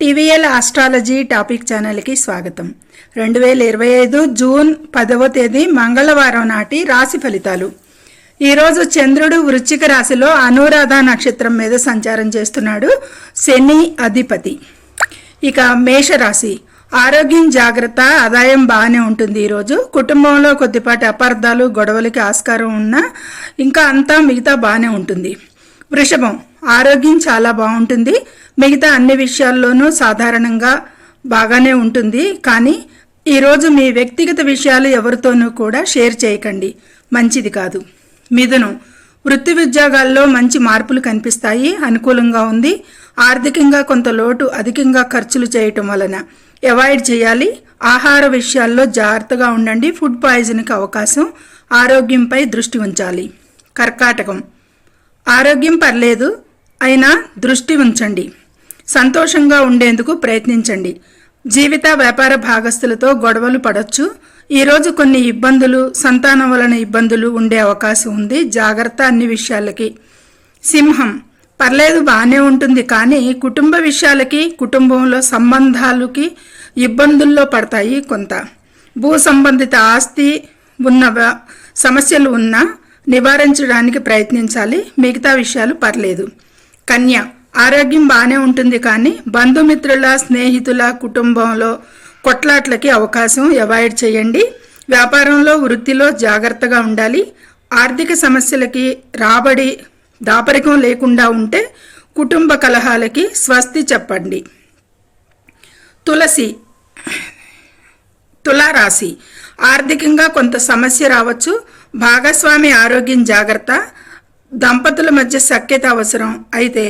TVL astrology topic ఛానల్కి స్వాగతం. రెండు వేల ఇరవై ఐదు జూన్ పదవ తేదీ మంగళవారం నాటి రాశి ఫలితాలు. ఈరోజు చంద్రుడు వృశ్చిక రాశిలో అనురాధ నక్షత్రం మీద సంచారం చేస్తున్నాడు శని అధిపతి. ఇక మేషరాశి. ఆరోగ్యం జాగ్రత్త ఆదాయం బాగానే ఉంటుంది ఈరోజు. కుటుంబంలో కొద్దిపాటి అపార్థాలు గొడవలకి ఆస్కారం ఉన్నా ఇంకా అంతా మిగతా బాగానే ఉంటుంది. వృషభం. ఆరోగ్యం చాలా బాగుంటుంది. మిగతా అన్ని విషయాల్లోనూ సాధారణంగా బాగానే ఉంటుంది. కానీ ఈరోజు మీ వ్యక్తిగత విషయాలు ఎవరితోనూ కూడా షేర్ చేయకండి. మంచిది కాదు. మిథునం వృత్తి ఉద్యోగాల్లో మంచి మార్పులు కనిపిస్తాయి. అనుకూలంగా ఉంది. ఆర్థికంగా కొంత లోటు అధికంగా ఖర్చులు చేయటం వలన అవాయిడ్ చేయాలి. ఆహార విషయాల్లో జాగ్రత్తగా ఉండండి. ఫుడ్ పాయిజన్కి అవకాశం ఆరోగ్యంపై దృష్టి ఉంచాలి. కర్కాటకం ఆరోగ్యం పర్లేదు అయినా దృష్టి ఉంచండి. సంతోషంగా ఉండేందుకు ప్రయత్నించండి. జీవిత వ్యాపార భాగస్తులతో గొడవలు పడొచ్చు. ఈరోజు కొన్ని ఇబ్బందులు సంతానం వలన ఇబ్బందులు ఉండే అవకాశం ఉంది. జాగ్రత్త అన్ని విషయాలకి. సింహం. పర్లేదు బాగానే ఉంటుంది కానీ కుటుంబ విషయాలకి కుటుంబంలో సంబంధాలకి ఇబ్బందుల్లో పడతాయి కొంత. భూ సంబంధిత ఆస్తి ఉన్న సమస్యలు ఉన్నా నివారించడానికి ప్రయత్నించాలి. మిగతా విషయాలు పర్లేదు. కన్య. ఆరోగ్యం బాగానే ఉంటుంది కానీ బంధుమిత్రుల స్నేహితుల కుటుంబంలో కొట్లాట్లకి అవకాశం అవాయిడ్ చేయండి. వ్యాపారంలో వృత్తిలో జాగ్రత్తగా ఉండాలి. ఆర్థిక సమస్యలకి రాబడి దాపరికం లేకుండా ఉంటే కుటుంబ కలహాలకి స్వస్తి చెప్పండి. తులసి తులారాశి. ఆర్థికంగా కొంత సమస్య రావచ్చు. భాగస్వామి ఆరోగ్యం జాగ్రత్త. దంపతుల మధ్య సఖ్యత అవసరం. అయితే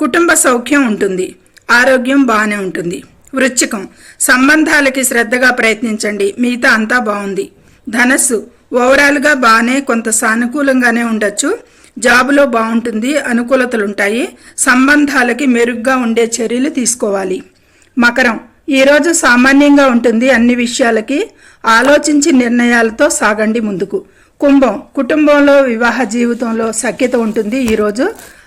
కుటుంబ సౌఖ్యం ఉంటుంది ఆరోగ్యం బాగానే ఉంటుంది. వృచ్చికం సంబంధాలకి శ్రద్ధగా ప్రయత్నించండి మిగతా అంతా బాగుంది ధనస్సు ఓవరాల్గా బాగానే కొంత సానుకూలంగానే ఉండొచ్చు. జాబులో బాగుంటుంది అనుకూలతలుంటాయి సంబంధాలకి మెరుగ్గా ఉండే చర్యలు తీసుకోవాలి. మకరం ఈరోజు సామాన్యంగా ఉంటుంది అన్ని విషయాలకి ఆలోచించి నిర్ణయాలతో సాగండి ముందుకు. కుంభం కుటుంబంలో వివాహ జీవితంలో సఖ్యత ఉంటుంది ఈరోజు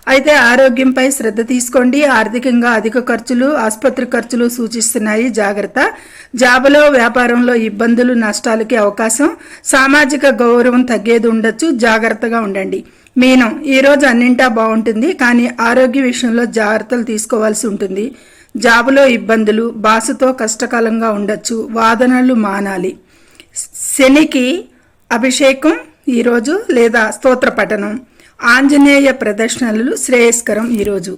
అయితే ఆరోగ్యంపై శ్రద్ధ తీసుకోండి. ఆర్థికంగా అధిక ఖర్చులు ఆసుపత్రి ఖర్చులు సూచిస్తున్నాయి. జాగ్రత్త. జాబులో వ్యాపారంలో ఇబ్బందులు నష్టాలకి అవకాశం. సామాజిక గౌరవం తగ్గేది ఉండొచ్చు. జాగ్రత్తగా ఉండండి. మీనం. ఈరోజు అన్నింటా బాగుంటుంది. కానీ ఆరోగ్య విషయంలో జాగ్రత్తలు తీసుకోవాల్సి ఉంటుంది. జాబులో ఇబ్బందులు బాసుతో కష్టకాలంగా ఉండొచ్చు. వాదనలు మానాలి. శనికి అభిషేకం ఈరోజు లేదా స్తోత్ర పఠనం. ఆంజనేయ ప్రదర్శనలు శ్రేయస్కరం ఈరోజు.